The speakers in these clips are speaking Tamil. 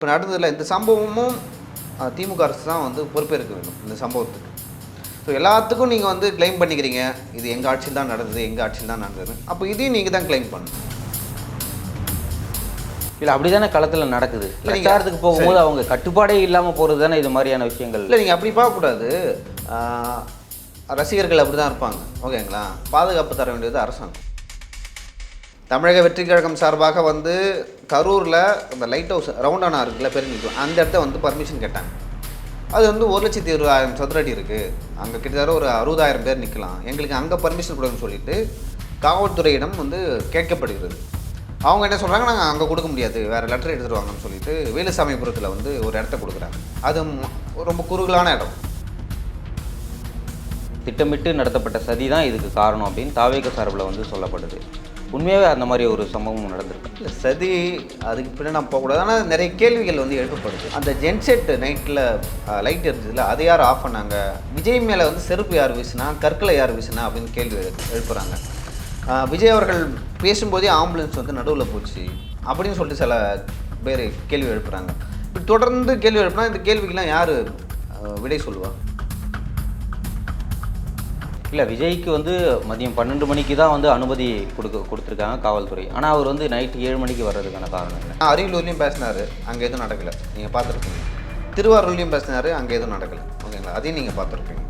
இப்போ நடந்ததில்ல இந்த சம்பவமும் திமுக அரசு தான் வந்து பொறுப்பேற்க வேண்டும் இந்த சம்பவத்துக்கு. ஸோ எல்லாத்துக்கும் நீங்கள் வந்து க்ளைம் பண்ணிக்கிறீங்க. இது எங்கள் ஆட்சியில் தான் நடந்தது எங்கள் ஆட்சியில் தான் நடந்தது. அப்போ இதையும் நீங்கள் தான் க்ளைம் பண்ணணும். இல்லை அப்படி தானே களத்தில் நடக்குது. பிரச்சாரத்துக்கு போகும்போது அவங்க கட்டுப்பாடே இல்லாமல் போகிறது தானே இது மாதிரியான விஷயங்கள்? இல்லை நீங்கள் அப்படி பார்க்கக்கூடாது. ரசிகர்கள் அப்படி தான் இருப்பாங்க. ஓகேங்களா? பாதுகாப்பு தர வேண்டியது அரசாங்கம். தமிழக வெற்றி கழகம் சார்பாக வந்து கரூரில் இந்த லைட் ஹவுஸ் ரவுண்டானா இருக்குல்ல பெருநிக்கும் அந்த இடத்த வந்து பர்மிஷன் கேட்டாங்க. அது வந்து ஒரு லட்சத்தி இருபதாயிரம் சதுர அடி இருக்குது அங்கே கிட்டத்தட்ட ஒரு அறுபதாயிரம் பேர் நிற்கலாம் எங்களுக்கு அங்கே பர்மிஷன் கொடுங்கன்னு சொல்லிட்டு காவல்துறையிடம் வந்து கேட்கப்படுகிறது. அவங்க என்ன சொல்கிறாங்க நாங்கள் அங்கே கொடுக்க முடியாது. வேறு லெட்டர் எடுத்துகிட்டு வாங்கன்னு சொல்லிட்டு வேலுசாமிபுரத்தில் வந்து ஒரு இடத்த கொடுக்குறாங்க. அது ரொம்ப குறுகலான இடம். திட்டமிட்டு நடத்தப்பட்ட சதி தான் இதுக்கு காரணம் அப்படின்னு தாவேக சார்பில் வந்து சொல்லப்படுது. உண்மையாகவே அந்த மாதிரி ஒரு சம்பவம் நடந்திருக்கு. இல்லை சதி அதுக்கு பின்னாடி நம்ம போகக்கூடாது. ஆனால் நிறைய கேள்விகள் வந்து எழுப்பப்படுது. அந்த ஜென்செட் நைட்டில் லைட் எரிஞ்சதுல அதை யார் ஆஃப் பண்ணாங்க? விஜய் மேலே வந்து செருப்பு யார் வீசினா கற்களை யார் வீசினா அப்படின்னு கேள்வி எழு- எழுப்புறாங்க. விஜய் அவர்கள் பேசும்போதே ஆம்புலன்ஸ் வந்து நடுவில் போச்சு அப்படின்னு சொல்லிட்டு சில பேர் கேள்வி எழுப்புறாங்க. இப்போ தொடர்ந்து கேள்வி எழுப்புனா இந்த கேள்விக்கெல்லாம் யார் விடை சொல்லுவாள் இல்லை விஜய்க்கு வந்து மதியம் பன்னெண்டு மணிக்கு தான் வந்து அனுமதி கொடுக்க கொடுத்துருக்காங்க காவல்துறை. ஆனால் அவர் வந்து நைட்டு ஏழு மணிக்கு வர்றதுக்கான காரணம் என்ன? அரியலூர்லேயும் பேசினார் அங்கே எதுவும் நடக்கலை. நீங்கள் பார்த்துருப்பீங்க. திருவாரூர்லேயும் பேசினார் அங்கே எதுவும் நடக்கலை. ஓகேங்களா? அதையும் நீங்கள் பார்த்துருப்பீங்க.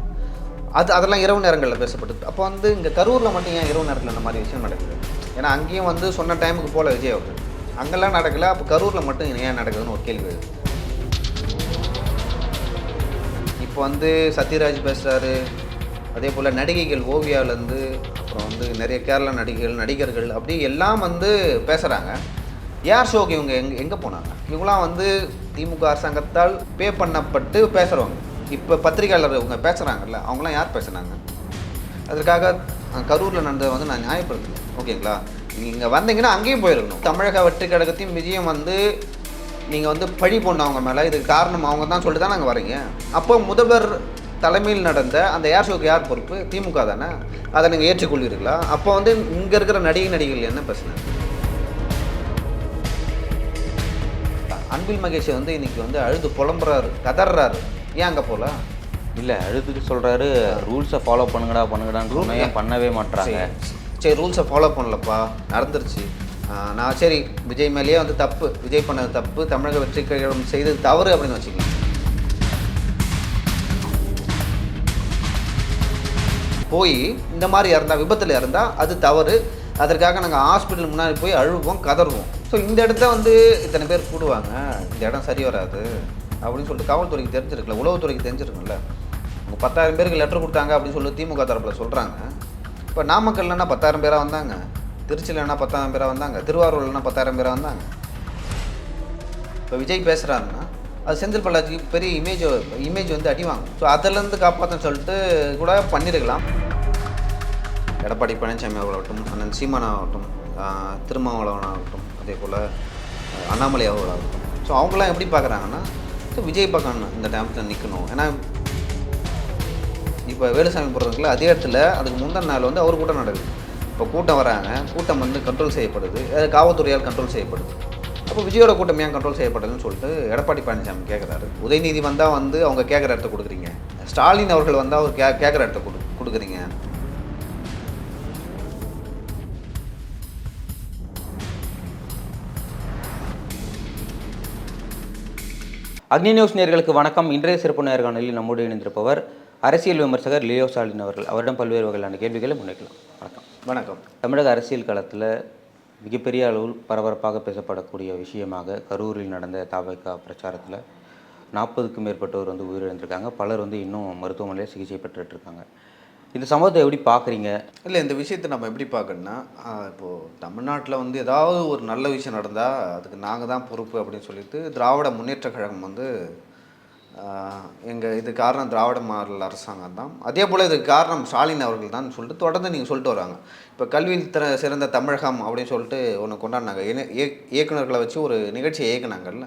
அது அதெல்லாம் இரவு நேரங்களில் பேசப்பட்டது. அப்போ வந்து இங்கே கரூரில் மட்டும் ஏன் இரவு நேரத்தில் இந்த மாதிரி விஷயம் நடக்குது? ஏன்னா அங்கேயும் வந்து சொன்ன டைமுக்கு போல விஜய் அவர் அங்கெல்லாம் நடக்கலை அப்போ கரூரில் மட்டும் ஏன் நடக்குதுன்னு ஒரு கேள்வி இப்போ வந்து சத்யராஜ் பேசுகிறாரு அதே போல் நடிகைகள் ஓவியாவிலேருந்து அப்புறம் வந்து நிறைய கேரளா நடிகைகள் நடிகர்கள் அப்படி எல்லாம் வந்து பேசுகிறாங்க யார் ஷோக்கு இவங்க எங் எங்கே போனாங்க? இவங்களாம் வந்து திமுக அரசாங்கத்தால் பே பண்ணப்பட்டு பேசுகிறவங்க இப்போ பத்திரிகையாளர் இவங்க பேசுகிறாங்கல்ல அவங்களாம் யார் பேசுனாங்க? அதற்காக கரூரில் நடந்ததை வந்து நான் நியாயப்படுத்தல ஓகேங்களா? நீங்கள் இங்கே வந்தீங்கன்னா அங்கேயும் போயிருக்கணும். தமிழக வெற்றி கழகத்தையும் விஜயம் வந்து நீங்கள் வந்து பழி போண்டவங்க மேலே இதுக்கு காரணம் அவங்க தான் சொல்லிட்டு தான் நாங்கள் வரீங்க அப்போ முதல்வர் தலைமையில் நடந்த அந்த ஏர் ஷோக்கு யார் பொறுப்பு? திமுக தானே? அதை நீங்கள் ஏற்றுக்கொள்வீர்களா? அப்போ வந்து இங்கே இருக்கிற நடிகை நடிகைகள் என்ன பேசுனாங்க அன்பில் மகேஷ் வந்து இன்னைக்கு வந்து அழுது புலம்புறாரு கதறாரு ஏன் அங்கே போகல இல்லை அழுதுட்டு சொல்கிறாரு ரூல்ஸை ஃபாலோ பண்ணுங்கடா பண்ணுங்கடான்னு ஏன் பண்ணவே மாட்றாங்க? சரி ரூல்ஸை ஃபாலோ பண்ணலப்பா நடந்துருச்சு. நான் சரி விஜய் மேலேயே வந்து தப்பு விஜய் பண்ணது தப்பு தமிழக வெற்றி கழகம் செய்தது தவறு அப்படின்னு வச்சுக்கலாம் போய் இந்த மாதிரி இறந்தால் விபத்தில் இறந்தால் அது தவறு. அதற்காக நாங்கள் ஹாஸ்பிட்டல் முன்னாடி போய் அழுவோம் கதறுவோம். ஸோ இந்த இடத்த வந்து இத்தனை பேர் கூடுவாங்க? இந்த இடம் சரி வராது அப்படின்னு சொல்லிட்டு காவல்துறைக்கு தெரிஞ்சிருக்குல்ல உளவுத்துறைக்கு தெரிஞ்சிருக்குல்ல அவங்க பத்தாயிரம் பேருக்கு லெட்டர் கொடுத்தாங்க அப்படின்னு சொல்லி திமுக தரப்பில் சொல்கிறாங்க இப்போ நாமக்கல்லன்னா பத்தாயிரம் பேராக வந்தாங்க? திருச்சியிலனா பத்தாயிரம் பேராக வந்தாங்க? திருவாரூர்லனா பத்தாயிரம் பேராக வந்தாங்க? இப்போ விஜய் பேசுகிறாருன்னா அது செந்தில் பாலாஜிக்கு பெரிய இமேஜ் இமேஜ் வந்து அடிவாங்க ஸோ அதிலேருந்து காப்பாற்றன்னு சொல்லிட்டு கூட பண்ணியிருக்கலாம் எடப்பாடி பழனிசாமி அவர்களாகட்டும் அண்ணன் சீமான் ஆகட்டும் திருமாவளவன் ஆகட்டும் அதே போல் அண்ணாமலை அவர்களாகட்டும். ஸோ அவங்களாம் எப்படி பார்க்குறாங்கன்னா ஸோ விஜய் பகவான் இந்த டேமத்தில் நிற்கணும் ஏன்னா இப்போ வேலுசாமி போகிறதுக்குள்ள அதே இடத்துல அதுக்கு முந்தின நாள் வந்து அவர் கூட்டம் நடக்குது. இப்போ கூட்டம் வராங்க கூட்டம் வந்து கண்ட்ரோல் செய்யப்படுது. காவல்துறையால் கண்ட்ரோல் செய்யப்படுது. அப்போ விஜயோட கூட்டம் ஏன் கண்ட்ரோல் செய்யப்படுதுன்னு சொல்லிட்டு எடப்பாடி பழனிசாமி கேட்குறாரு உதயநிதி வந்தால் வந்து அவங்க கேட்குற இடத்த கொடுக்குறீங்க. ஸ்டாலின் அவர்கள் வந்தால் அவர் கே கேட்குற இடத்த கொடு கொடுக்குறீங்க. அக்னி நியூஸ் நேயர்களுக்கு வணக்கம். இன்றைய சிறப்பு நேர்காணலில் நம்மோடு இணைந்திருப்பவர் அரசியல் விமர்சகர் லியோ ஸ்டாலின் அவர்கள். அவரிடம் பல்வேறு வகையிலான கேள்விகளை முன்வைக்கலாம். வணக்கம். வணக்கம். தமிழக அரசியல் களத்தில் மிகப்பெரிய அளவில் பரபரப்பாக பேசப்படக்கூடிய விஷயமாக கரூரில் நடந்த தாவக பிரச்சாரத்தில் நாற்பதுக்கும் மேற்பட்டோர் வந்து உயிரிழந்திருக்காங்க. பலர் வந்து இன்னும் மருத்துவமனையில் சிகிச்சை பெற்றுட்டு இருக்காங்க இந்த சம்பவத்தை எப்படி பார்க்குறீங்க? இல்லை இந்த விஷயத்தை நம்ம எப்படி பார்க்கணும்னா இப்போது தமிழ்நாட்டில் வந்து ஏதாவது ஒரு நல்ல விஷயம் நடந்தால் அதுக்கு நாங்கள் தான் பொறுப்பு அப்படின்னு சொல்லிட்டு திராவிட முன்னேற்ற கழகம் வந்து எங்கள் இது காரணம் திராவிட மாடல் அரசாங்கம் தான் அதே போல் இதுக்கு காரணம் ஸ்டாலின் அவர்கள் தான் சொல்லிட்டு தொடர்ந்து நீங்கள் சொல்லிட்டு வராங்க. இப்போ கல்வியில் திற சிறந்த தமிழகம் அப்படின்னு சொல்லிட்டு ஒன்று கொண்டாடினாங்க. இயக்குநர்களை இயக்குனர்களை வச்சு ஒரு நிகழ்ச்சியை இயக்குனாங்கல்ல.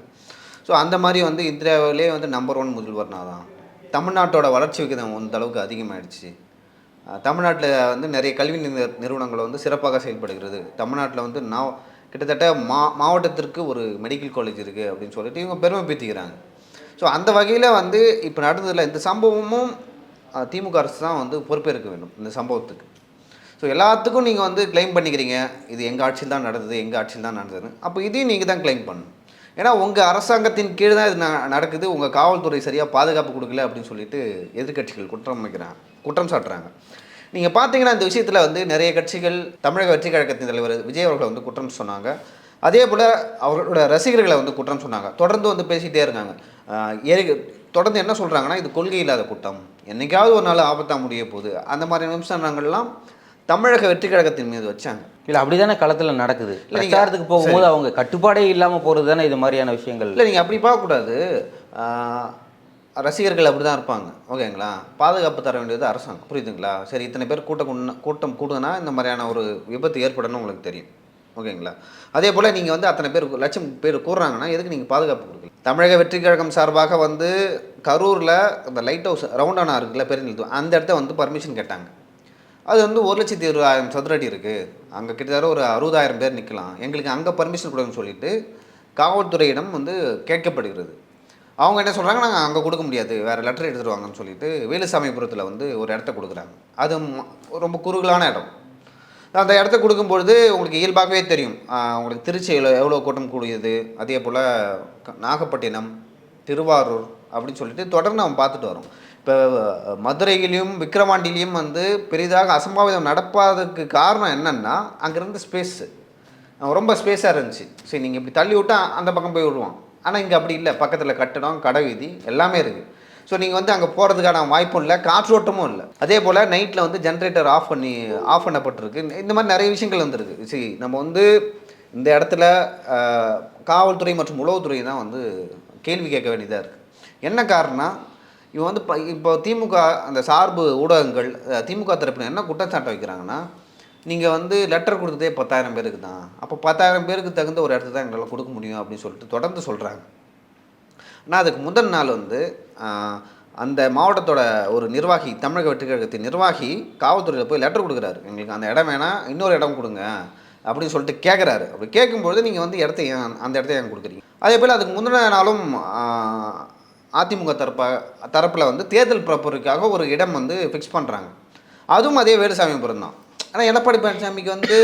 ஸோ அந்த மாதிரி வந்து இந்தியாவிலே வந்து நம்பர் ஒன் முதல்வர்னா தான். தமிழ்நாட்டோட வளர்ச்சி விகிதம் அந்த அளவுக்கு அதிகமாகிடுச்சு தமிழ்நாட்டில் வந்து நிறைய கல்வி நிறு- நிறுவனங்கள் வந்து சிறப்பாக செயல்படுகிறது. தமிழ்நாட்டில் வந்து நான் கிட்டத்தட்ட மா மாவட்டத்திற்கு ஒரு மெடிக்கல் காலேஜ் இருக்குது அப்படின்னு சொல்லிட்டு இவங்க பெருமை பீத்திக்கிறாங்க ஸோ அந்த வகையில் வந்து இப்போ நடந்ததில் இந்த சம்பவமும் திமுக அரசு தான் வந்து பொறுப்பேற்க வேண்டும் இந்த சம்பவத்துக்கு. ஸோ எல்லாத்துக்கும் நீங்கள் வந்து கிளைம் பண்ணிக்கிறீங்க. இது எங்கள் ஆட்சியில் தான் நடந்தது எங்கள் ஆட்சியில் தான் நடந்ததுன்னு. அப்போ இதையும் நீங்கள் தான் க்ளைம் பண்ணணும். ஏன்னா உங்கள் அரசாங்கத்தின் கீழ் தான் இது ந- நடக்குது. உங்கள் காவல்துறை சரியாக பாதுகாப்பு கொடுக்கல அப்படின்னு சொல்லிட்டு எதிர்க்கட்சிகள் குற்றம் அமைக்கிறாங்க குற்றம் சாட்டுறாங்க. நீங்கள் பார்த்தீங்கன்னா இந்த விஷயத்தில் வந்து நிறைய கட்சிகள் தமிழக வெற்றி கழகத்தின் தலைவர் விஜய் அவர்களை வந்து குற்றம் சொன்னாங்க. அதே போல் அவர்களோட ரசிகர்களை வந்து குற்றம் சொன்னாங்க. தொடர்ந்து வந்து பேசிகிட்டே இருக்காங்க ஏறி தொடர்ந்து என்ன சொல்கிறாங்கன்னா இது கொள்கை இல்லாத கூட்டம். என்னைக்காவது ஒரு நாள் ஆபத்தாக முடிய போகுது. அந்த மாதிரி விமர்சனங்கள்லாம் தமிழக வெற்றி கழகத்தின் மீது வச்சாங்க. இல்லை அப்படிதானே களத்தில் நடக்குது. பிரச்சாரத்துக்கு போகும்போது அவங்க கட்டுப்பாடே இல்லாமல் போகிறது தானே இது மாதிரியான விஷயங்கள்? இல்லை நீங்கள் அப்படி பார்க்கக்கூடாது ரசிகர்கள் அப்படி தான் இருப்பாங்க. ஓகேங்களா? பாதுகாப்பு தர வேண்டியது அரசாங்கம். புரியுதுங்களா? சரி இத்தனை பேர் கூட்டம் கூட்டம் கூடுனா இந்த மாதிரியான ஒரு விபத்து ஏற்படணும்னு உங்களுக்கு தெரியும். ஓகேங்களா? அதே போல் நீங்கள் வந்து அத்தனை பேர் லட்சம் பேர் கூறுறாங்கன்னா எதுக்கு நீங்கள் பாதுகாப்பு கொடுக்கல தமிழக வெற்றி கழகம் சார்பாக வந்து கரூரில் இந்த லைட் ஹவுஸ் ரவுண்டானா இருக்குல்ல பெருநிலத்து அந்த இடத்த வந்து பர்மிஷன் கேட்டாங்க. அது வந்து ஒரு லட்சத்தி இருபதாயிரம் சதுர அடி இருக்குது அங்கே கிட்டத்தட்ட ஒரு அறுபதாயிரம் பேர் நிற்கலாம் எங்களுக்கு அங்கே பர்மிஷன் கொடுங்கன்னு சொல்லிட்டு காவல்துறையிடம் வந்து கேட்கப்படுகிறது. அவங்க என்ன சொல்கிறாங்க நாங்கள் அங்கே கொடுக்க முடியாது. வேறு லெட்டர் எடுத்துருவாங்கன்னு சொல்லிட்டு வேலுசாமிபுரத்தில் வந்து ஒரு இடத்த கொடுக்குறாங்க. அது ரொம்ப குறுகலான இடம். அந்த இடத்த கொடுக்கும்பொழுது உங்களுக்கு இயல்பாகவே தெரியும். உங்களுக்கு திருச்சியில் எவ்வளோ கூட்டம் கூடியது? அதே போல் நாகப்பட்டினம் திருவாரூர் அப்படின்னு சொல்லிட்டு தொடர்ந்து நம்ம பார்த்துட்டு வரோம். இப்போ மதுரையிலையும் விக்கிரவாண்டிலையும் வந்து பெரிதாக அசம்பாவிதம் நடப்பாததுக்கு காரணம் என்னென்னா அங்கேருந்து ஸ்பேஸு ரொம்ப ஸ்பேஸாக இருந்துச்சு. சரி நீங்கள் இப்படி தள்ளி விட்டால் அந்த பக்கம் போய் விடுவான். ஆனால் இங்கே அப்படி இல்லை. பக்கத்தில் கட்டடம் கடை வீதி எல்லாமே இருக்குது ஸோ நீங்கள் வந்து அங்கே போகிறதுக்கான வாய்ப்பும் இல்லை காற்றோட்டமும் இல்லை. அதே போல் நைட்டில் வந்து ஜென்ரேட்டர் ஆஃப் பண்ணி ஆஃப் பண்ணப்பட்டிருக்கு. இந்த மாதிரி நிறைய விஷயங்கள் வந்துருக்கு. சரி நம்ம வந்து இந்த இடத்துல காவல்துறை மற்றும் உளவுத்துறை தான் வந்து கேள்வி கேட்க வேண்டியதாக இருக்குது என்ன காரணம் இவன் வந்து இப்போ திமுக அந்த சார்பு ஊடகங்கள் திமுக தரப்பினர் என்ன குற்றச்சாட்டை வைக்கிறாங்கன்னா நீங்கள் வந்து லெட்டர் கொடுத்ததே பத்தாயிரம் பேருக்கு தான். அப்போ பத்தாயிரம் பேருக்கு தகுந்த ஒரு இடத்த தான் எங்களால் கொடுக்க முடியும் அப்படின்னு சொல்லிட்டு தொடர்ந்து சொல்கிறாங்க ஆனால் அதுக்கு முதல் நாள் வந்து அந்த மாவட்டத்தோட ஒரு நிர்வாகி தமிழக வெற்றிக்கழகத்தின் நிர்வாகி காவல்துறையில் போய் லெட்டர் கொடுக்குறாரு. எங்களுக்கு அந்த இடம் வேணாம் இன்னொரு இடம் கொடுங்க அப்படின்னு சொல்லிட்டு கேட்குறாரு அப்படி கேட்கும்பொழுது நீங்கள் வந்து இடத்த ஏன் அந்த இடத்த ஏன் கொடுக்குறீங்க? அதே போல் அதுக்கு முந்தின நாளும் அதிமுக தரப்பாக தரப்பில் வந்து தேர்தல் பரப்புரைக்காக ஒரு இடம் வந்து ஃபிக்ஸ் பண்ணுறாங்க அதுவும் அதே வேலுசாமிபுரம் தான். ஆனால் எடப்பாடி பழனிசாமிக்கு வந்து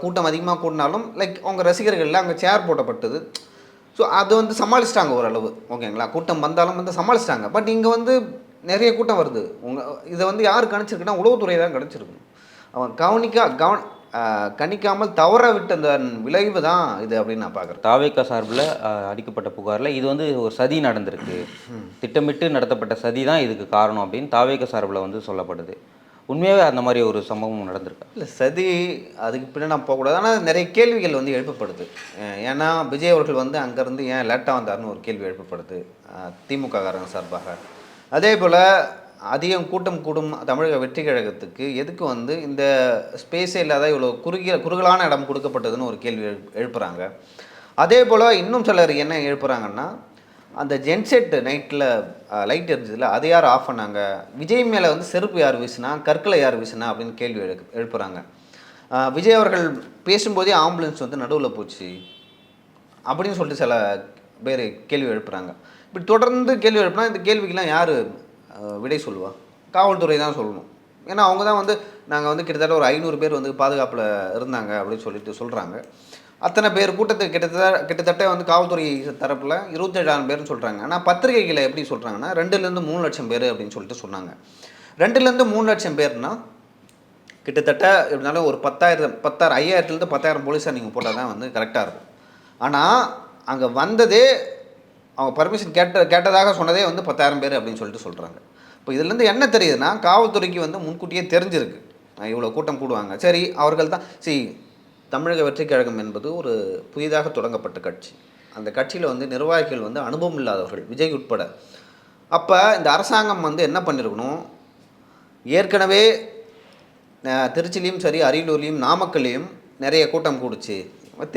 கூட்டம் அதிகமாக கூட்டினாலும் லைக் அவங்க ரசிகர்கள்லாம் அங்கே சேர் போட்டப்பட்டது. ஸோ அது வந்து சமாளிச்சிட்டாங்க ஓரளவு. ஓகேங்களா? கூட்டம் வந்தாலும் வந்து சமாளிச்சிட்டாங்க. பட் இங்கே வந்து நிறைய கூட்டம் வருது. உங்கள் இதை வந்து யார் கணிச்சிருக்குன்னா உளவுத்துறை தான் கணிச்சிருக்கணும். அவன் கவனிக்கா கவன கணிக்காமல் தவற விட்ட அந்த விளைவு தான் இது அப்படின்னு நான் பார்க்குறேன் தாவேக்கா சார்பில் அடிக்கப்பட்ட புகாரில் இது வந்து ஒரு சதி நடந்திருக்கு. திட்டமிட்டு நடத்தப்பட்ட சதி தான் இதுக்கு காரணம் அப்படின்னு தாவேக்கா சார்பில் வந்து சொல்லப்படுது. உண்மையாகவே அந்த மாதிரி ஒரு சம்பவம் நடந்திருக்கு? இல்லை சதி அதுக்கு பின்னாடி நான் போகக்கூடாது. ஆனால் நிறைய கேள்விகள் வந்து எழுப்பப்படுது. ஏன்னா விஜய் அவர்கள் வந்து அங்கேருந்து ஏன் லேட்டாக வந்தார்னு ஒரு கேள்வி எழுப்பப்படுது. திமுககாரங்க சார்பாக. அதே போல் அதிகம் கூட்டம் கூடும் தமிழக வெற்றி கழகத்துக்கு எதுக்கு வந்து இந்த ஸ்பேஸே இல்லாத இவ்வளோ குறுகிய குறுகலான இடம் கொடுக்கப்பட்டதுன்னு ஒரு கேள்வி எழு எழுப்புறாங்க. அதே போல் இன்னும் சிலர் என்ன எழுப்புறாங்கன்னா அந்த ஜென்செட் நைட்டில் லைட் எரிஞ்சதில் அதை யார் ஆஃப் பண்ணாங்க? விஜய் மேலே வந்து செருப்பு யார் வீசினா கற்களை யார் வீசினா அப்படின்னு கேள்வி எழு எழுப்புறாங்க. விஜய் அவர்கள் பேசும்போதே ஆம்புலன்ஸ் வந்து நடுவில் போச்சு. அப்படின்னு சொல்லிட்டு சில பேர் கேள்வி எழுப்புறாங்க. இப்படி தொடர்ந்து கேள்வி எழுப்புனா இந்த கேள்விக்கெலாம் யார் விடை சொல்லுவா? காவல்துறை தான் சொல்லணும். ஏன்னா அவங்க தான் வந்து நாங்கள் வந்து கிட்டத்தட்ட ஒரு ஐநூறு பேர் வந்து பாதுகாப்பில் இருந்தாங்க அப்படின்னு சொல்லிட்டு சொல்கிறாங்க அத்தனை பேர் கூட்டத்துக்கு கிட்டத்தட்ட கிட்டத்தட்ட வந்து காவல்துறை தரப்பில் இருபத்தேழாயிரம் பேர்னு சொல்கிறாங்க ஆனால் பத்திரிகைகளை எப்படி சொல்கிறாங்கன்னா ரெண்டுலேருந்து மூணு லட்சம் பேர் அப்படின்னு சொல்லிட்டு சொன்னாங்க. ரெண்டுலேருந்து மூணு லட்சம் பேர்னா கிட்டத்தட்ட எப்படினாலும் ஒரு பத்தாயிரம் பத்தாயிரம் ஐயாயிரத்துலேருந்து பத்தாயிரம் போலீஸார் நீங்கள் போட்டால் தான் வந்து கரெக்டாக இருக்கும். ஆனால் அங்கே வந்ததே அவங்க பர்மிஷன் கேட்ட கேட்டதாக சொன்னதே வந்து பத்தாயிரம் பேர் அப்படின்னு சொல்லிட்டு சொல்கிறாங்க இப்போ இதுலேருந்து என்ன தெரியுதுன்னா காவல்துறைக்கு வந்து முன்கூட்டியே தெரிஞ்சிருக்கு. இவ்வளோ கூட்டம் கூடுவாங்க. சரி அவர்கள் தான் சரி தமிழக வெற்றி கழகம் என்பது ஒரு புதிதாக தொடங்கப்பட்ட கட்சி. அந்த கட்சியில் வந்து நிர்வாகிகள் வந்து அனுபவம் இல்லாதவர்கள் விஜய் உட்பட. அப்போ இந்த அரசாங்கம் வந்து என்ன பண்ணியிருக்கணும் ஏற்கனவே திருச்சிலையும் சரி அரியலூர்லேயும் நாமக்கல்லையும் நிறைய கூட்டம் கூடுச்சு.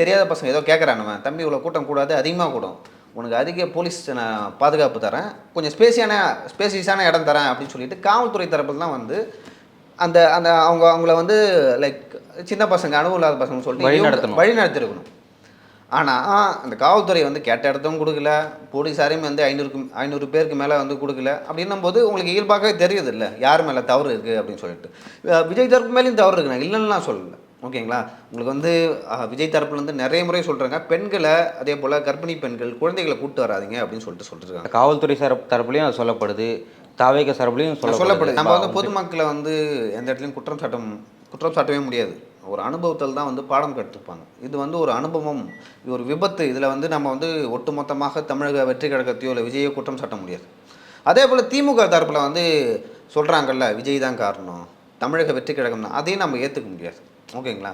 தெரியாத பசங்க ஏதோ கேட்குறானுவன் தம்பி இவ்வளோ கூட்டம் கூடாது அதிகமாக கூடும். உனக்கு அதிக போலீஸ் நான் பாதுகாப்பு தரேன். கொஞ்சம் ஸ்பேசியான ஸ்பேசியஸான இடம் தரேன் அப்படின்னு சொல்லிட்டு காவல்துறை தரப்புல தான் வந்து அந்த அந்த அவங்க அவங்கள வந்து லைக் சின்ன பசங்க அனுபவம் இல்லாத பசங்க சொல்லிட்டு வழி நடத்தணும். வழி நடத்திருக்கணும். ஆனால் அந்த காவல்துறை வந்து கேட்ட இடத்தும் கொடுக்கல போலீஸாரையும் வந்து ஐநூறுக்கு ஐநூறு பேருக்கு மேலே வந்து கொடுக்கல அப்படின்னும் போது உங்களுக்கு இயல்பாகவே தெரியுது இல்லை யார் மேலே தவறு இருக்குது அப்படின்னு சொல்லிட்டு. விஜய் தரப்பு மேலேயும் தவறு இருக்குண்ணா இல்லைன்னு நான் சொல்லலை. ஓகேங்களா? உங்களுக்கு வந்து விஜய் தரப்புல இருந்து நிறைய முறை சொல்கிறாங்க பெண்களை அதே போல் கர்ப்பிணி பெண்கள் குழந்தைகளை கூப்பிட்டு வராதீங்க அப்படின்னு சொல்லிட்டு சொல்லிட்டுருக்காங்க. காவல்துறை சார் தரப்புலையும் அது சொல்லப்படுது தாவேக சார்புலையும் சொல்லப்படுது. நம்ம வந்து பொதுமக்களை வந்து எந்த இடத்துலையும் குற்றம் சாட்டம் குற்றம் சாட்டவே முடியாது. ஒரு அனுபவத்தில் தான் வந்து பாடம் கற்றுப்பாங்க. இது வந்து ஒரு அனுபவம் இது ஒரு விபத்து. இதில் வந்து நம்ம வந்து ஒட்டுமொத்தமாக தமிழக வெற்றி கழகத்தையோ இல்லை விஜயோ குற்றம் சாட்ட முடியாது. அதே போல் திமுக தரப்பில் வந்து சொல்கிறாங்கல்ல விஜய் தான் காரணம் தமிழக வெற்றி கழகம் தான். அதையும் நம்ம ஏற்றுக்க முடியாது. ஓகேங்களா?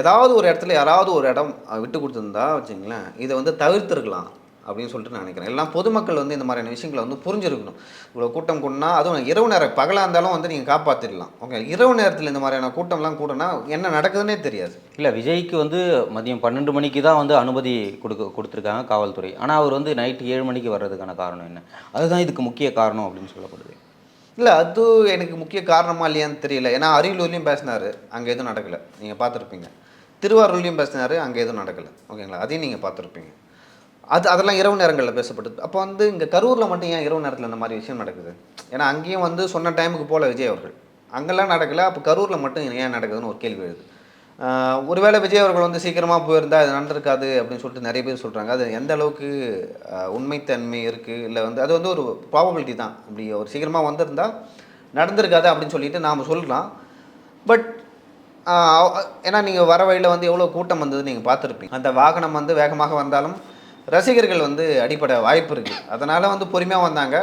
ஏதாவது ஒரு இடத்துல யாராவது ஒரு இடம் விட்டு கொடுத்துருந்தா வச்சுங்களேன் இதை வந்து தவிர்த்துருக்கலாம். அப்படின்னு சொல்லிட்டு நான் நினைக்கிறேன். எல்லாம் பொதுமக்கள் வந்து இந்த மாதிரியான விஷயங்களை வந்து புரிஞ்சிருக்கணும். இவ்வளோ கூட்டம் கூடனா அதுவும் இரவு நேரம் பகலாக இருந்தாலும் வந்து நீங்கள் காப்பாற்றிடலாம் ஓகே இரவு நேரத்தில் இந்த மாதிரியான கூட்டம்லாம் கூடனா என்ன நடக்குதுன்னே தெரியாது. இல்லை விஜய்க்கு வந்து மதியம் பன்னெண்டு மணிக்கு தான் வந்து அனுமதி கொடுக்க கொடுத்துருக்காங்க காவல்துறை. ஆனால் அவர் வந்து நைட்டு ஏழு மணிக்கு வர்றதுக்கான காரணம் என்ன? அதுதான் இதுக்கு முக்கிய காரணம் அப்படின்னு சொல்லப்படுது. இல்லை அது எனக்கு முக்கிய காரணமா இல்லையான்னு தெரியல. ஏன்னா அரியலூர்லேயும் பேசினார் அங்கே எதுவும் நடக்கலை. நீங்கள் பார்த்துருப்பீங்க. திருவாரூர்லேயும் பேசினார் அங்கே எதுவும் நடக்கலை. ஓகேங்களா? அதையும் நீங்கள் பார்த்துருப்பீங்க. அது அதெல்லாம் இரவு நேரங்களில் பேசப்பட்டது. அப்போ வந்து இங்கே கரூரில் மட்டும் ஏன் இரவு நேரத்தில் இந்த மாதிரி விஷயம் நடக்குது? ஏன்னா அங்கேயும் வந்து சொன்ன டைமுக்கு போல விஜய் அவர்கள். அங்கெல்லாம் நடக்கலை அப்போ கரூரில் மட்டும் ஏன் நடக்குதுன்னு ஒரு கேள்வி எழுது. ஒருவேளை விஜய் அவர்கள் வந்து சீக்கிரமாக போயிருந்தால் அது நடந்திருக்காது அப்படின்னு சொல்லிட்டு நிறைய பேர் சொல்கிறாங்க அது எந்த அளவுக்கு உண்மைத்தன்மை இருக்குது இல்லை வந்து அது வந்து ஒரு ப்ராபபிலிட்டி தான். அப்படி ஒரு சீக்கிரமாக வந்திருந்தால் நடந்திருக்காது அப்படின்னு சொல்லிட்டு நாம் சொல்லலாம். பட் ஏன்னா நீங்கள் வர வழியில் வந்து எவ்வளோ கூட்டம் வந்தது நீங்கள் பார்த்துருப்பீங்க. அந்த வாகனம் வந்து வேகமாக வந்தாலும் ரசிகர்கள் வந்து அடிப்படை வாய்ப்பு இருக்குது அதனால் வந்து பொறுமையாக வந்தாங்க.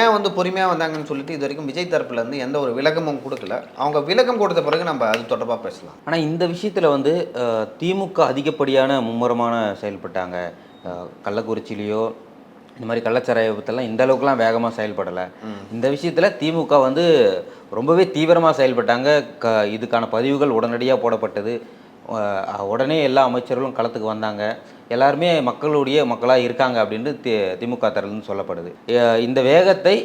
ஏன் வந்து பொறுமையாக வந்தாங்கன்னு சொல்லிட்டு இது வரைக்கும் விஜய் தரப்புல இருந்து எந்த ஒரு விளக்கமும் கொடுக்கல. அவங்க விளக்கம் கொடுத்த பிறகு நம்ம அது தொடர்பாக பேசலாம். ஆனால் இந்த விஷயத்தில் வந்து திமுக அதிகப்படியான மும்முரமான செயல்பட்டாங்க. கள்ளக்குறிச்சிலேயோ இந்த மாதிரி கள்ளச்சாராய விபத்தெல்லாம் இந்த அளவுக்குலாம் வேகமாக செயல்படலை. இந்த விஷயத்தில் திமுக வந்து ரொம்பவே தீவிரமாக செயல்பட்டாங்க. க இதுக்கான பதிவுகள் உடனடியாக போடப்பட்டது. உடனே எல்லா அமைச்சர்களும் களத்துக்கு வந்தாங்க. எல்லாருமே மக்களுடைய மக்களாக இருக்காங்க அப்படின்னு தி திமுக தரலன்னு சொல்லப்படுது. இந்த வேகத்தை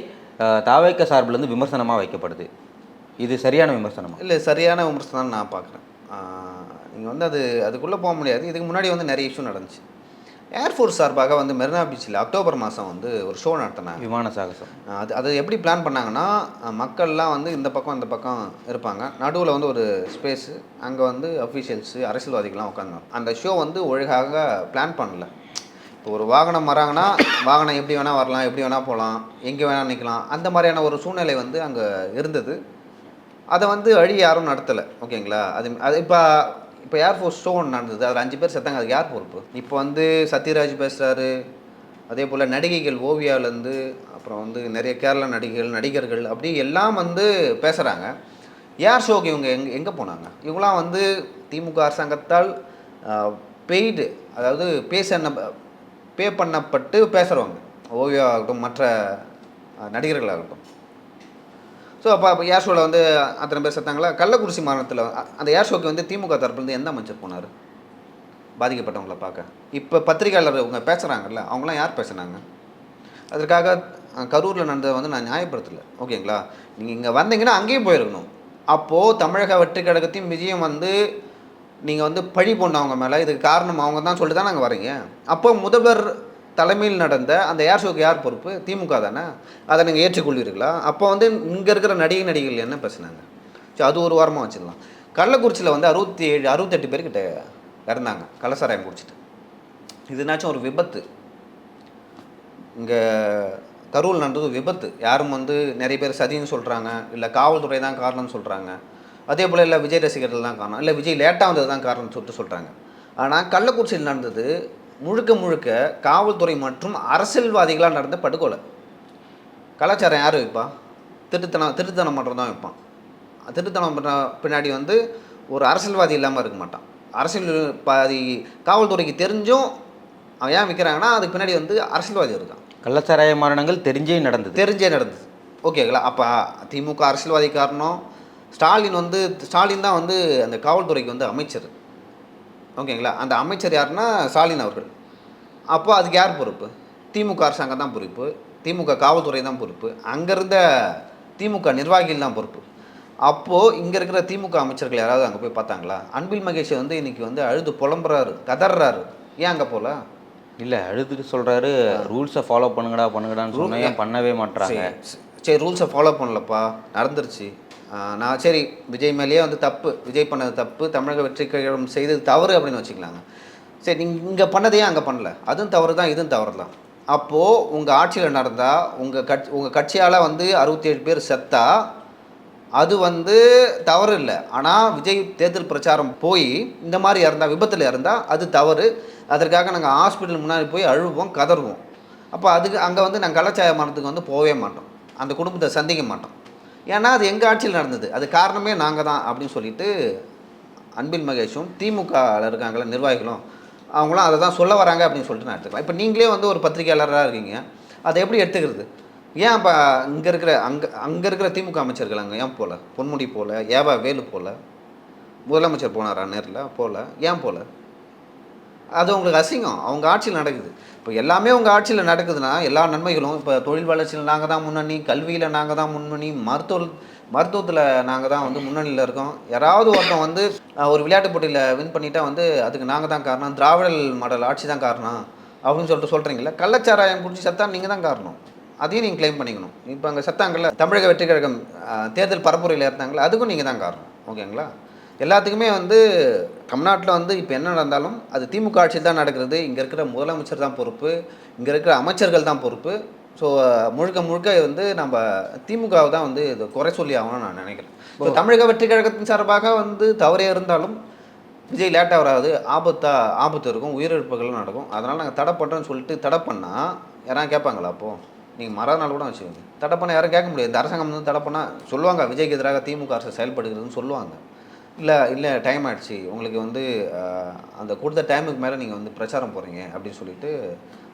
தாவைக்க சார்பிலேருந்து விமர்சனமாக வைக்கப்படுது. இது சரியான விமர்சனமா? இல்லை சரியான விமர்சனம் நான் பார்க்குறேன் நீங்கள் வந்து அது அதுக்குள்ளே போக முடியாது. இதுக்கு முன்னாடி வந்து நிறைய இஷ்யூ நடந்துச்சு. ஏர்ஃபோர்ஸ் சார்பாக வந்து மெரினா பீச்சில் அக்டோபர் மாதம் வந்து ஒரு ஷோ நடத்தினாங்க. விமான சாகசம். அது அது எப்படி பிளான் பண்ணாங்கன்னா மக்கள்லாம் வந்து இந்த பக்கம் இந்த பக்கம் இருப்பாங்க. நடுவில் வந்து ஒரு ஸ்பேஸு அங்கே வந்து அஃபீஷியல்ஸு அரசியல்வாதிகள்லாம் உட்காந்தாங்க அந்த ஷோ வந்து ஒழுங்காக பிளான் பண்ணல. இப்போ ஒரு வாகனம் வராங்கன்னா வாகனம் எப்படி வேணால் வரலாம் எப்படி வேணால் போகலாம் எங்கே வேணால் நிற்கலாம் அந்த மாதிரியான ஒரு சூழ்நிலை வந்து அங்கே இருந்தது. அதை வந்து அழி யாரும் நடத்தலை. ஓகேங்களா? அது அது இப்போ இப்போ ஏர்ஃபோர்ஸ் ஷோ ஒன்று நடந்தது. அதில் அஞ்சு பேர் செத்தாங்க. அதுக்கு யார் பொறுப்பு? இப்போ வந்து சத்யராஜ் பேசுகிறாரு அதே போல் நடிகைகள் ஓவியாலேருந்து அப்புறம் வந்து நிறைய கேரளா நடிகைகள் நடிகர்கள் அப்படி எல்லாம் வந்து பேசுகிறாங்க ஏர் ஷோக்கு இவங்க எங் எங்கே போனாங்க? இவங்களாம் வந்து திமுக அரசாங்கத்தால் பெய்டு அதாவது பேச பே பண்ணப்பட்டு பேசுகிறவங்க ஓவியாவாகட்டும் மற்ற நடிகர்களாகட்டும். ஸோ அப்போ அப்போ ஏர் ஷோவில் வந்து அத்தனை பேர் செத்தாங்களா? கள்ளக்குறிச்சி மாநிலத்தில் அந்த ஏர் ஷோக்கு வந்து திமுக தரப்புலேருந்து எந்த அமைச்சர் போனார்? பாதிக்கப்பட்டவங்கள பார்க்க. இப்போ பத்திரிகையாளர் அவங்க பேசுகிறாங்கல்ல அவங்களாம் யார் பேசுனாங்க? அதற்காக கரூரில் நடந்ததை வந்து நான் நியாயப்படுத்தலை. ஓகேங்களா? நீங்கள் இங்கே வந்தீங்கன்னா அங்கேயும் போயிருக்கணும். அப்போது தமிழக வெற்றி கழகத்தையும் விஜயம் வந்து நீங்கள் வந்து பழி போண்டவங்க மேலே இதுக்கு காரணம் அவங்க தான் சொல்லிட்டு தான் நாங்கள் வரீங்க அப்போ முதல்வர் தலைமையில் நடந்த அந்த ஏர் ஷோக்கு யார் பொறுப்பு? திமுக தானே? அதை நீங்கள் ஏற்றுக்கொள்வீர்களா? அப்போ வந்து இங்கே இருக்கிற நடிகை நடிகைகள் என்ன பேசுனாங்க? சரி அது ஒரு வாரமாக வச்சிடலாம். கள்ளக்குறிச்சியில் வந்து அறுபத்தி ஏழு அறுபத்தெட்டு பேர்கிட்ட இறந்தாங்க. கள்ளசாராயம் குடிச்சிட்டு. இதுனாச்சும் ஒரு விபத்து. இங்கே கரூர் நடந்தது விபத்து. யாரும் வந்து நிறைய பேர் சதின்னு சொல்கிறாங்க இல்லை காவல்துறை தான் காரணம்னு சொல்கிறாங்க அதே போல் இல்லை விஜய் ரசிகர்கள் தான் காரணம். இல்லை விஜய் லேட்டாக வந்தது தான் காரணம்னு சொல்லிட்டு சொல்கிறாங்க ஆனால் கள்ளக்குறிச்சியில் நடந்தது முழுக்க முழுக்க காவல்துறை மற்றும் அரசியல்வாதிகளாக நடந்த படுகொலை. கலாச்சாரம் யார் வைப்பா? திருட்டுத்தனம் திருட்டுத்தனம் பண்ணுறது தான் வைப்பான். திருட்டுத்தனம் பண்ணுற பின்னாடி வந்து ஒரு அரசியல்வாதி இல்லாமல் இருக்க மாட்டான். அரசியல் பாதி காவல்துறைக்கு தெரிஞ்சும் அவன் ஏன் விற்கிறாங்கன்னா அதுக்கு பின்னாடி வந்து அரசியல்வாதி இருக்கான். கள்ளச்சாராய மரணங்கள் தெரிஞ்சே நடந்தது. தெரிஞ்சே நடந்தது. ஓகேங்களா அப்போ திமுக அரசியல்வாதி காரணம் ஸ்டாலின் வந்து ஸ்டாலின் தான் வந்து அந்த காவல்துறைக்கு வந்து அமைச்சர். ஓகேங்களா? அந்த அமைச்சர் யாருன்னா ஸ்டாலின் அவர்கள். அப்போ அதுக்கு யார் பொறுப்பு? திமுக அரசாங்கம் தான் பொறுப்பு. திமுக காவல்துறை தான் பொறுப்பு. அங்கே இருந்த திமுக நிர்வாகிகள் தான் பொறுப்பு. அப்போது இங்கே இருக்கிற திமுக அமைச்சர்கள் யாராவது அங்கே போய் பார்த்தாங்களா? அன்பில் மகேஷ் வந்து இன்னைக்கு வந்து அழுது புலம்புறாரு கதறாரு ஏன் அங்கே போகல இல்லை அழுதுட்டு சொல்கிறாரு ரூல்ஸை ஃபாலோ பண்ணுங்கடா பண்ணுங்கடான்னு சொன்னா ஏன் பண்ணவே மாட்றாங்க. சரி ரூல்ஸை ஃபாலோ பண்ணலப்பா நடந்துருச்சு. நான் சரி விஜய் மேலேயே வந்து தப்பு விஜய் பண்ணது தப்பு தமிழக வெற்றி கழகம் செய்தது தவறு அப்படின்னு வச்சுக்கலாங்க. சரி நீங்கள் இங்கே பண்ணதையே அங்கே பண்ணல. அதுவும் தவறு தான் இதுவும் தவறு தான். அப்போது உங்கள் ஆட்சியில் நடந்தால் உங்கள் கட்சி உங்கள் கட்சியால் வந்து அறுபத்தி ஏழு பேர் செத்தா அது வந்து தவறு இல்லை. ஆனால் விஜய் தேர்தல் பிரச்சாரம் போய் இந்த மாதிரி இறந்தால் விபத்தில் இருந்தால் அது தவறு. அதற்காக நாங்கள் ஹாஸ்பிட்டல் முன்னாடி போய் அழுவோம் கதறுவோம். அப்போ அதுக்கு அங்கே வந்து நாங்கள் கலாச்சார மரணத்துக்கு வந்து போகவே மாட்டோம். அந்த குடும்பத்தை சந்திக்க மாட்டோம். ஏன்னா அது எங்கள் ஆட்சியில் நடந்தது. அது காரணமே நாங்கள் தான் அப்படின்னு சொல்லிட்டு அன்பில் மகேஷும் திமுகவில் இருக்காங்கள நிர்வாகிகளும் அவங்களும் அதை தான் சொல்ல வராங்க அப்படின்னு சொல்லிட்டு நான் எடுத்துக்கலாம் இப்போ நீங்களே வந்து ஒரு பத்திரிகையாளராக இருக்கீங்க. அதை எப்படி எடுத்துக்கிறது? ஏன் இப்போ இங்கே இருக்கிற அங்கே அங்கே இருக்கிற திமுக அமைச்சர்கள் அங்கே ஏன் போகல பொன்முடி போகல ஏவா வேலு போகல முதலமைச்சர் போனாரா நேரில்? போகல ஏன் போகல அது உங்களுக்கு அசிங்கம். அவங்க ஆட்சியில் நடக்குது. இப்போ எல்லாமே உங்கள் ஆட்சியில் நடக்குதுன்னா எல்லா நன்மைகளும் இப்போ தொழில் வளர்ச்சியில் நாங்கள் தான் முன்னணி கல்வியில் நாங்கள் தான் முன்னணி மருத்துவ மருத்துவத்தில் நாங்கள் தான் வந்து முன்னணியில் இருக்கோம். யாராவது ஒருத்தன் வந்து ஒரு விளையாட்டு போட்டியில் வின் பண்ணிட்டா வந்து அதுக்கு நாங்கள் தான் காரணம். திராவிடல் மாடல் ஆட்சி தான் காரணம் அப்படின்னு சொல்லிட்டு சொல்கிறீங்களா கள்ளச்சாராயம் குடிச்சு செத்தா நீங்கள் தான் காரணம். அதையும் நீங்கள் க்ளைம் பண்ணிக்கணும். இப்போ அங்கே செத்தாங்கல்ல தமிழக வெற்றி கழகம் தேர்தல் பரப்புரையில் இருந்தாங்களே அதுக்கும் நீங்கள் தான் காரணம். ஓகேங்களா? எல்லாத்துக்குமே வந்து தமிழ்நாட்டில் வந்து இப்போ என்ன நடந்தாலும் அது திமுக ஆட்சியில் தான் நடக்கிறது. இங்கே இருக்கிற முதலமைச்சர் தான் பொறுப்பு. இங்கே இருக்கிற அமைச்சர்கள் தான் பொறுப்பு. ஸோ முழுக்க முழுக்க வந்து நம்ம திமுகவை தான் வந்து இது குறை சொல்லி ஆகணும்னு நான் நினைக்கிறேன். ஸோ தமிழக வெற்றி கழகத்தின் சார்பாக வந்து தவறே இருந்தாலும் விஜய் லேட்டாக வராது. ஆபத்தா ஆபத்து இருக்கும். உயிரிழப்புகள் நடக்கும். அதனால் நாங்கள் தடை பண்ணுறோன்னு சொல்லிட்டு தடை பண்ணால் யாராவது கேட்பாங்களா அப்போது நீங்கள் மறுநாள் கூட வச்சுக்கோங்க. தடை பண்ண யாரும் கேட்க முடியாது. இந்த அரசாங்கம் வந்து தடை பண்ணால் சொல்லுவாங்க. விஜய்க்கு எதிராக திமுக அரசு செயல்படுகிறதுன்னு சொல்லுவாங்க. இல்லை இல்லை டைம் ஆயிடுச்சு. உங்களுக்கு வந்து அந்த கொடுத்த டைமுக்கு மேலே நீங்கள் வந்து பிரச்சாரம் போகிறீங்க அப்படின்னு சொல்லிட்டு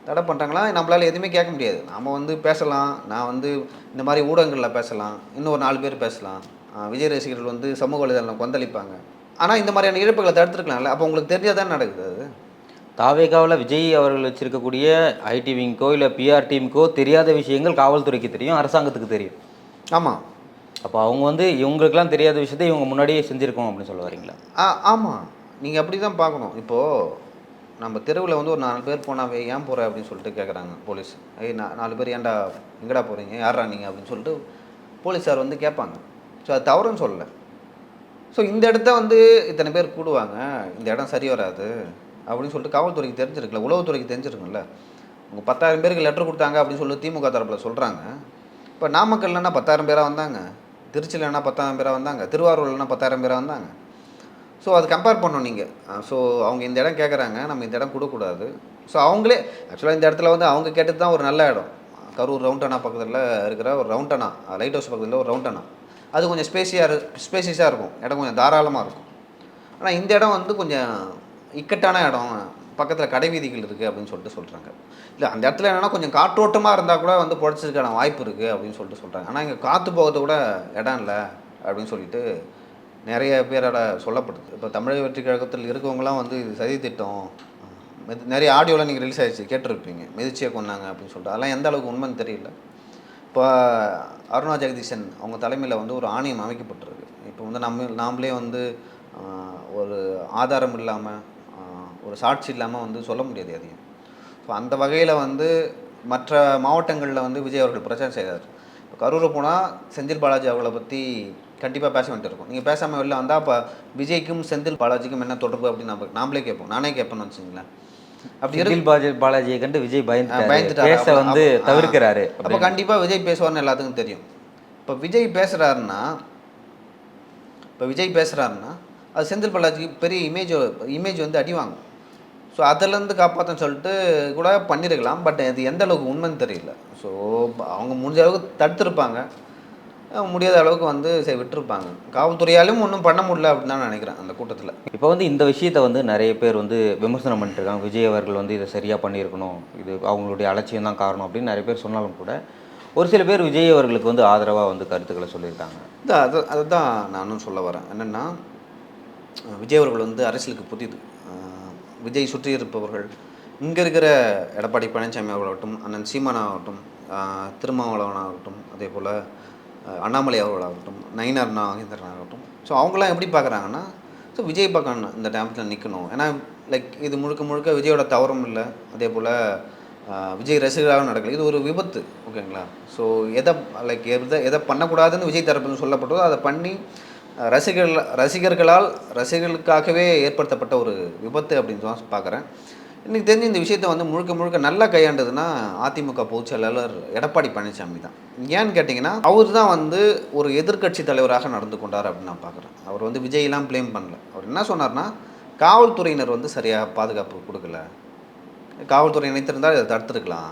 தடை பண்ணுறாங்களா நம்மளால் எதுவுமே கேட்க முடியாது. நாம் வந்து பேசலாம். நான் வந்து இந்த மாதிரி ஊடகங்களில் பேசலாம். இன்னும் ஒரு நாலு பேர் பேசலாம். விஜய் ரசிகர்கள் வந்து சமூக வலைதளம் கொந்தளிப்பாங்க. ஆனால் இந்த மாதிரியான இழப்புகளை தடுத்துருக்கலாம்ல. அப்போ உங்களுக்கு தெரிஞ்சாதான் நடக்குது அது? தாவேகாவில் விஜய் அவர்கள் வச்சிருக்கக்கூடிய ஐடி விங்க்கோ இல்லை பிஆர் டீமுக்கோ தெரியாத விஷயங்கள் காவல்துறைக்கு தெரியும் அரசாங்கத்துக்கு தெரியும். ஆமாம் அப்போ அவங்க வந்து இவங்களுக்குலாம் தெரியாத விஷயத்தை இவங்க முன்னாடியே செஞ்சுருக்கோம் அப்படின்னு சொல்ல வரீங்களா ஆ ஆமாம் நீங்கள் அப்படி தான் பார்க்கணும். இப்போது நம்ம தெருவில் வந்து ஒரு நாலு பேர் போனாவே ஏன் போகிற அப்படின்னு சொல்லிட்டு கேட்குறாங்க போலீஸ். ஏய் நான் நாலு பேர் ஏன்டா எங்கடா போகிறீங்க யாரா நீங்கள் அப்படின்னு சொல்லிட்டு போலீஸார் வந்து கேட்பாங்க. ஸோ அது தவறுன்னு சொல்லலை. ஸோ இந்த இடத்த வந்து இத்தனை பேர் கூடுவாங்க. இந்த இடம் சரி வராது அப்படின்னு சொல்லிட்டு காவல்துறைக்கு தெரிஞ்சிருக்குல்ல உளவுத்துறைக்கு தெரிஞ்சிருக்குல்ல உங்கள் பத்தாயிரம் பேருக்கு லெட்டர் கொடுத்தாங்க அப்படின்னு சொல்லி திமுக தரப்பில் சொல்கிறாங்க இப்போ நாமக்கல்லன்னா பத்தாயிரம் பேராக வந்தாங்க. திருச்சியிலனா பத்தாயிரம் பேராக வந்தாங்க. திருவாரூர்லன்னா பத்தாயிரம் பேராக வந்தாங்க. ஸோ அது கம்பேர் பண்ணோம் நீங்கள் ஸோ அவங்க இந்த இடம் கேட்குறாங்க நம்ம இந்த இடம் கொடுக்கக்கூடாது. ஸோ அவங்களே ஆக்சுவலாக இந்த இடத்துல வந்து அவங்க கேட்டது தான் ஒரு நல்ல இடம். கரூர் ரவுண்டனா பக்கத்தில் இருக்கிற ஒரு ரவுண்டனா லைட் ஹவுஸ் பக்கத்தில் ஒரு ரவுண்டனா அது கொஞ்சம் ஸ்பேசியாக ஸ்பேசியஸாக இருக்கும். இடம் கொஞ்சம் தாராளமாக இருக்கும். ஆனால் இந்த இடம் வந்து கொஞ்சம் இக்கட்டான இடம். பக்கத்தில் கடை வீதிகள் இருக்குது அப்படின்னு சொல்லிட்டு சொல்கிறாங்க இல்லை அந்த இடத்துல என்னென்னா கொஞ்சம் காற்றோட்டமாக இருந்தால் கூட வந்து புழைச்சதுக்கான வாய்ப்பு இருக்குது அப்படின்னு சொல்லிட்டு சொல்கிறாங்க ஆனால் இங்கே காற்று போகிறது கூட இடம் இல்லை அப்படின்னு சொல்லிட்டு நிறைய பேரோட சொல்லப்படுது. இப்போ தமிழக வெற்றி கழகத்தில் இருக்கவங்களாம் வந்து இது சதி திட்டம் மெது- நிறைய ஆடியோலாம் நீங்கள் ரிலீஸ் ஆகிடுச்சு கேட்டிருப்பீங்க. மிதிச்சியை கொண்டாங்க அப்படின்னு சொல்லிட்டு. அதெல்லாம் எந்த அளவுக்கு உண்மைன்னு தெரியல. இப்போ அருணா ஜெகதீசன் அவங்க தலைமையில் வந்து ஒரு ஆணையம் அமைக்கப்பட்டிருக்கு. இப்போ வந்து நம்ம நாமளே வந்து ஒரு ஆதாரம் இல்லாமல் ஒரு சாட்சி இல்லாமல் வந்து சொல்ல முடியாது எதையும் ஸோ அந்த வகையில் வந்து மற்ற மாவட்டங்களில் வந்து விஜய் அவர்கள் பிரச்சாரம் செய்தார். இப்போ கரூர் போனால் செந்தில் பாலாஜி அவர்களை பற்றி கண்டிப்பாக பேச வேண்டியிருக்கும் நீங்கள் பேசாமல் வெளில வந்தால் அப்போ விஜய்க்கும் செந்தில் பாலாஜிக்கும் என்ன தொடர்பு அப்படின்னு நம்ம நாமளே கேட்போம். நானே கேட்பேன்னு வச்சுங்களேன் அப்படி செந்தில் பாலாஜி பாலாஜியை கண்டு விஜய் ஆ, பயந்துட்டாரு. பேச வந்து. தவிர்க்கிறாரு அப்போ கண்டிப்பாக விஜய் பேசுவார்னு எல்லாத்துக்கும் தெரியும். இப்போ விஜய் பேசுகிறாருன்னா இப்போ விஜய் பேசுகிறாருன்னா அது செந்தில் பாலாஜிக்கு பெரிய இமேஜ் இமேஜ் வந்து அடி வாங்கும். ஸோ அதிலேருந்து காப்பாற்றன்னு சொல்லிட்டு கூட பண்ணியிருக்கலாம் பட் அது எந்த அளவுக்கு உண்மைன்னு தெரியல. ஸோ அவங்க முடிஞ்ச அளவுக்கு தடுத்திருப்பாங்க. முடியாத அளவுக்கு வந்து சரி விட்டுருப்பாங்க. காவல்துறையாலும் ஒன்றும் பண்ண முடியல அப்படின்னு தான் நினைக்கிறேன் அந்த கூட்டத்தில். இப்போ வந்து இந்த விஷயத்தை வந்து நிறைய பேர் வந்து விமர்சனம் பண்ணிட்டு இருக்காங்க விஜய் அவர்கள் வந்து இதை சரியாக பண்ணியிருக்கணும். இது அவங்களுடைய அலட்சியம் தான் காரணம் அப்படின்னு நிறைய பேர் சொன்னாலும் கூட ஒரு சில பேர் விஜய் அவர்களுக்கு வந்து ஆதரவாக வந்து கருத்துக்களை சொல்லியிருக்காங்க. அது அதுதான் நானும் சொல்ல வரேன். என்னென்னா விஜய் அவர்கள் வந்து அரசியலுக்கு புதிது. விஜய் சுற்றி இருப்பவர்கள் இங்கே இருக்கிற எடப்பாடி பழனிசாமி அவர்களாகட்டும் அண்ணன் சீமான் ஆகட்டும் திருமாவளவன் ஆகட்டும் அதே போல் அண்ணாமலை அவர்களாகட்டும் நயினார் நாகேந்திரன் ஆகட்டும். ஸோ அவங்களாம் எப்படி பார்க்குறாங்கன்னா ஸோ விஜய் பக்கம் இந்த டேமத்தில் நிற்கணும் ஏன்னா லைக் இது முழுக்க முழுக்க விஜயோட தவறும் இல்லை. அதே போல் விஜய் ரசிகராகவும் நடக்கல. இது ஒரு விபத்து ஓகேங்களா ஸோ எதை லைக் எதை எதை பண்ணக்கூடாதுன்னு விஜய் தரப்புன்னு சொல்லப்பட்டதோ அதை பண்ணி ரசிகர்கள் ரசிகர்களால் ரசிகர்களுக்காகவே ஏற்படுத்தப்பட்ட ஒரு விபத்து அப்படின்னு சொல்லி பார்க்குறேன். எனக்கு தெரிஞ்சு இந்த விஷயத்தை வந்து முழுக்க முழுக்க நல்லா கையாண்டதுன்னா அதிமுக பொதுச்செயலாளர் எடப்பாடி பழனிசாமி தான். ஏன்னு கேட்டிங்கன்னா அவர் தான் வந்து ஒரு எதிர்க்கட்சி தலைவராக நடந்து கொண்டார் அப்படின்னு நான் பார்க்குறேன். அவர் வந்து விஜயெல்லாம் ப்ளேம் பண்ணல. அவர் என்ன சொன்னார்னா காவல்துறையினர் வந்து சரியாக பாதுகாப்பு கொடுக்கல. காவல்துறை நினைத்திருந்தால் இதை தடுத்துருக்கலாம்.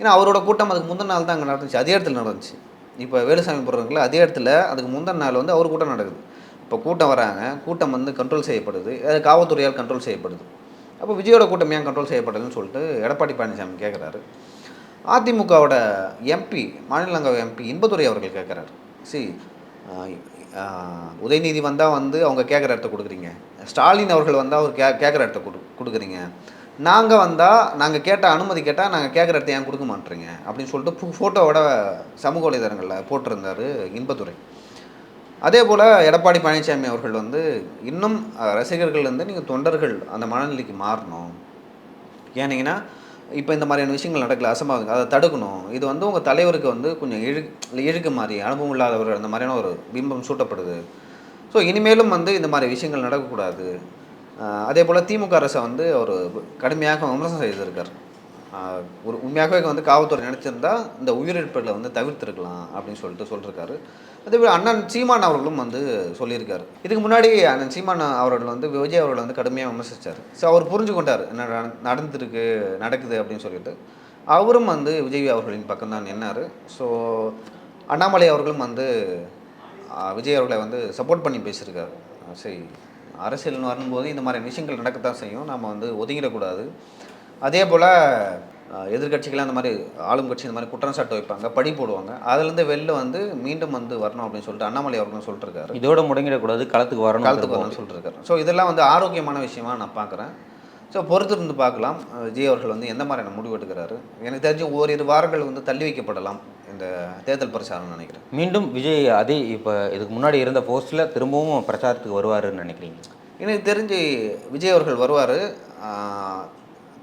ஏன்னா அவரோட கூட்டம் அதுக்கு முந்தின நாள் தான் அங்கே நடந்துச்சு. அதே இடத்துல நடந்துச்சு. இப்போ வேலுசாமி போடுறவங்கள அதே இடத்துல அதுக்கு முந்தின நாள் வந்து அவர் கூட்டம் நடக்குது. இப்போ கூட்டம் வராங்க கூட்டம் வந்து கண்ட்ரோல் செய்யப்படுது. அது காவல்துறையால் கண்ட்ரோல் செய்யப்படுது. அப்போ விஜயோட கூட்டம் ஏன் கண்ட்ரோல் செய்யப்படுதுன்னு சொல்லிட்டு எடப்பாடி பழனிசாமி கேட்குறாரு அதிமுகவோட எம்பி மாநிலங்களவை எம்பி இன்பதுரை அவர்கள் கேட்குறாரு சி உதயநிதி வந்தால் வந்து அவங்க கேட்குற இடத்த கொடுக்குறீங்க. ஸ்டாலின் அவர்கள் வந்தால் அவர் கே கேட்குற இடத்த கொடு கொடுக்குறீங்க. நாங்கள் வந்தால் நாங்கள் கேட்ட அனுமதி கேட்டால் நாங்கள் கேட்குற இடத்த ஏன் கொடுக்க மாட்டேறீங்க அப்படின்னு சொல்லிட்டு ஃபோட்டோவோட சமூக வலைதளங்களில் போட்டிருந்தார் இன்பத்துறை அதே போல் எடப்பாடி பழனிசாமி அவர்கள் வந்து இன்னும் ரசிகர்கள் வந்து நீங்கள் தொண்டர்கள் அந்த மனநிலைக்கு மாறணும். ஏன்னீங்கன்னா இப்போ இந்த மாதிரியான விஷயங்கள் நடக்கல அசம்பாவிதம் அதை தடுக்கணும். இது வந்து உங்கள் தலைவருக்கு வந்து கொஞ்சம் இழு இழுக்கு மாதிரி அனுபவம் இல்லாதவர் அந்த மாதிரியான ஒரு பிம்பம் சூட்டப்படுது. ஸோ இனிமேலும் வந்து இந்த மாதிரி விஷயங்கள் நடக்கக்கூடாது. அதே போல் திமுக அரசை வந்து அவர் கடுமையாக விமர்சனம் செய்திருக்கார். ஒரு உண்மையாகவே வந்து காவல்துறை நினச்சிருந்தா இந்த உயிரிழப்புகளை வந்து தவிர்த்திருக்கலாம் அப்படின்னு சொல்லிட்டு சொல்லியிருக்காரு அதே போல் அண்ணன் சீமான் அவர்களும் வந்து சொல்லியிருக்காரு. இதுக்கு முன்னாடி அண்ணன் சீமான் அவர்கள் வந்து விஜய் அவர்களை வந்து கடுமையாக விமர்சித்தார் ஸோ அவர் புரிஞ்சு கொண்டார் என்ன நட- நடக்குது அப்படின்னு சொல்லிட்டு. அவரும் வந்து விஜய் அவர்களின் பக்கம் தான் நின்னார். ஸோ அண்ணாமலை அவர்களும் வந்து விஜய் அவர்களை வந்து சப்போர்ட் பண்ணி பேசியிருக்காரு. சரி. அரசியல்னு வரும்போது இந்த மாதிரி விஷயங்கள் நடக்கத்தான் செய்யும். நம்ம வந்து ஒதுங்கிடக்கூடாது. அதே போல் எதிர்கட்சிகள் அந்த மாதிரி ஆளும் கட்சி இந்த மாதிரி குற்றம் சாட்டு வைப்பாங்க படி போடுவாங்க. அதுலேருந்து வெளில வந்து மீண்டும் வந்து வரணும் அப்படின்னு சொல்லிட்டு அண்ணாமலை அவர்களும் சொல்லிட்டு இருக்காரு இதோட முடங்கிடக்கூடாது களத்துக்கு வரணும் காலத்துக்கு வரணும்னு சொல்லிட்டு இருக்காரு ஸோ இதெல்லாம் வந்து ஆரோக்கியமான விஷயமா நான் பார்க்குறேன். ஸோ பொறுத்திருந்து பார்க்கலாம். விஜய் அவர்கள் வந்து எந்த மாதிரியான முடிவு எடுக்கிறாரு? எனக்கு தெரிஞ்சு ஓரிரு வாரங்கள் வந்து தள்ளி வைக்கப்படலாம். இந்த தேர்தல் பிரச்சாரம் நினைக்கிறேன். மீண்டும் விஜய் அதே இப்போ இதுக்கு முன்னாடி இருந்த போஸ்ட்டில் திரும்பவும் பிரச்சாரத்துக்கு வருவாருன்னு நினைக்கிறீங்க? எனக்கு தெரிஞ்சு விஜய் அவர்கள் வருவார்.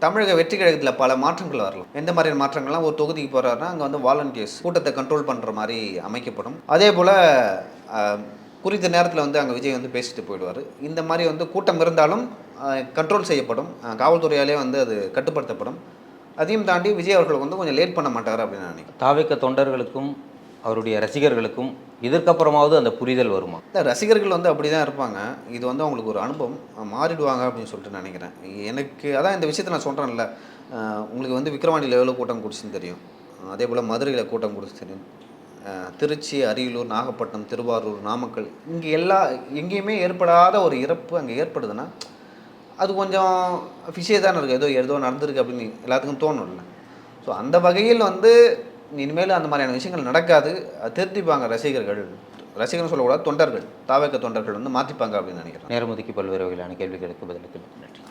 தமிழக வெற்றி கழகத்தில் பல மாற்றங்கள் வரலாம். எந்த மாதிரியான மாற்றங்கள்லாம் ஒரு தொகுதிக்கு போகிறாருன்னா அங்கே வந்து வாலண்டியர்ஸ் கூட்டத்தை கண்ட்ரோல் பண்ணுற மாதிரி அமைக்கப்படும். அதே போல் குறித்த நேரத்தில் வந்து அங்கே விஜய் வந்து பேசிட்டு போயிடுவார். இந்த மாதிரி வந்து கூட்டம் இருந்தாலும் கண்ட்ரோல் செய்யப்படும். காவல்துறையாலே வந்து அது கட்டுப்படுத்தப்படும். அதையும் தாண்டி விஜய் அவர்கள் வந்து கொஞ்சம் லேட் பண்ண மாட்டார் அப்படின்னு நான் நினைக்கிறேன். தாவேக்க தொண்டர்களுக்கும் அவருடைய ரசிகர்களுக்கும் இதற்கப்புறமாவது அந்த புரிதல் வருமா? இல்ல, ரசிகர்கள் வந்து அப்படி தான் இருப்பாங்க. இது வந்து அவங்களுக்கு ஒரு அனுபவம். மாறிடுவாங்க அப்படின்னு சொல்லிட்டு நினைக்கிறேன். எனக்கு அதான் இந்த விஷயத்தை நான் சொல்கிறேன்ல உங்களுக்கு வந்து விக்ரவாண்டியில் எவ்வளோ கூட்டம் குடிச்சுன்னு தெரியும். அதே போல் மதுரையில் கூட்டம் குடிச்சு தெரியும். திருச்சி அரியலூர் நாகப்பட்டினம் திருவாரூர் நாமக்கல் இங்கே எல்லா எங்கேயுமே ஏற்படாத ஒரு இறப்பு அங்கே ஏற்படுதுன்னா அது கொஞ்சம் ஃபிஷே தானே இருக்குது ஏதோ ஏதோ நடந்திருக்கு அப்படின்னு எல்லாத்துக்கும் தோணும்ல. ஸோ அந்த வகையில் வந்து இனிமேல் அந்த மாதிரியான விஷயங்கள் நடக்காது. திருத்திப்பாங்க ரசிகர்கள். ரசிகர்கள் சொல்லக்கூடாது தொண்டர்கள். தாவக தொண்டர்கள் வந்து மாற்றிப்பாங்க அப்படின்னு நினைக்கிறேன். நேரம் ஒதுக்கி பல்வேறு வகையிலான கேள்விகளுக்கு பதிலுக்கு நன்றி.